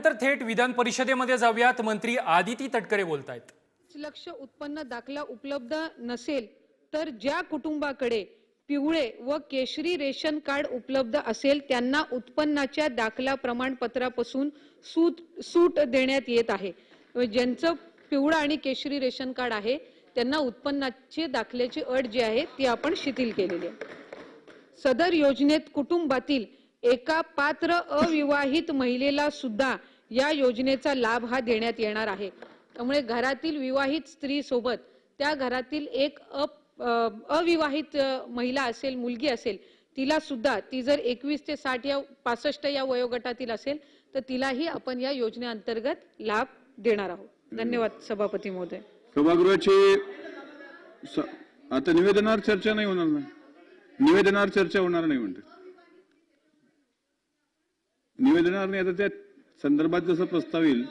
यानंतर थेट विधान परिषदेमध्ये जाऊयात. मंत्री आदिती तटकरे बोलतायत. लक्ष उत्पन्न दाखला उपलब्ध नसेल तर ज्या कुटुंबाकडे पिवळे व केशरी रेशन कार्ड उपलब्ध असेल त्यांना उत्पन्नाच्या दाखला प्रमाणपत्रापासून सूट सूट देण्यात येत आहे. ज्यांचं पिवळं आणि केशरी रेशन कार्ड आहे त्यांना उत्पन्नाचे दाखल्याची अट जी आहे ती आपण शिथिल केलेली आहे. सदर योजनेत कुटुंबातील एका पात्र अविवाहित महिलेला सुद्धा या योजनेचा लाभ हा देण्यात येणार आहे. त्यामुळे घरातील विवाहित स्त्री सोबत त्या घरातील एक अप- अविवाहित महिला असेल मुलगी असेल तिला सुद्धा ती जर एकवीस ते साठ या पासष्ट या वयोगटातील असेल तर तिलाही आपण या योजनेअंतर्गत लाभ देणार आहोत. धन्यवाद सभापती महोदय. सभागृहाचे आता निवेदनावर चर्चा नाही होणार ना? निवेदनावर चर्चा होणार नाही म्हणते निवेदनावर नाही. आता त्या संदर्भात जसं प्रस्ताव येईल.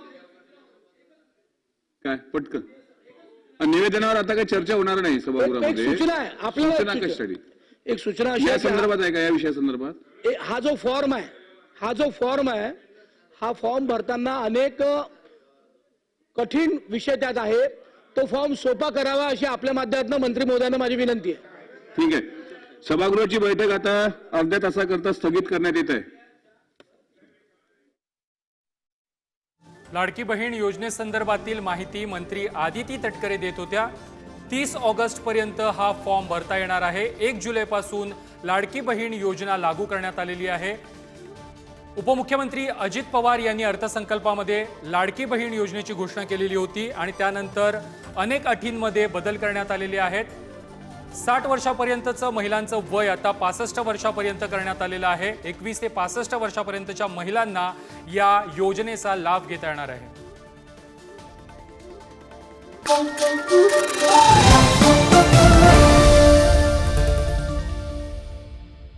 काय? पटकन. निवेदनावर आता काही चर्चा होणार नाही सभागृहामध्ये. सूचना एक कशासाठी? एक सूचना या संदर्भात आहे का? या विषयासंदर्भात ए- हा जो फॉर्म आहे हा जो फॉर्म आहे हा फॉर्म भरताना अनेक कठीण विषय त्यात आहे. तो फॉर्म सोपा करावा अशी आपल्या माध्यमातून मंत्री महोदयांना माझी विनंती आहे. ठीक आहे. सभागृहाची बैठक आता अर्ध्या तासाकरता स्थगित करण्यात येत आहे. लाडकी बहीण योजनेसंदर्भातील माहिती मंत्री आदिती तटकरे देत होत्या. तीस ऑगस्टपर्यंत हा फॉर्म भरता येणार आहे. एक जुलैपासून लाडकी बहीण योजना लागू करण्यात आलेली आहे. उपमुख्यमंत्री अजित पवार यांनी अर्थसंकल्पामध्ये लाडकी बहीण योजनेची घोषणा केलेली होती आणि त्यानंतर अनेक अटींमध्ये बदल करण्यात आलेले आहेत. साठ वर्षापर्यंतचं महिलांचं वय आता पासष्ट वर्षापर्यंत करण्यात आलेलं आहे. एकवीस ते पासष्ट वर्षापर्यंतच्या महिलांना या योजनेचा लाभ घेता येणार आहे.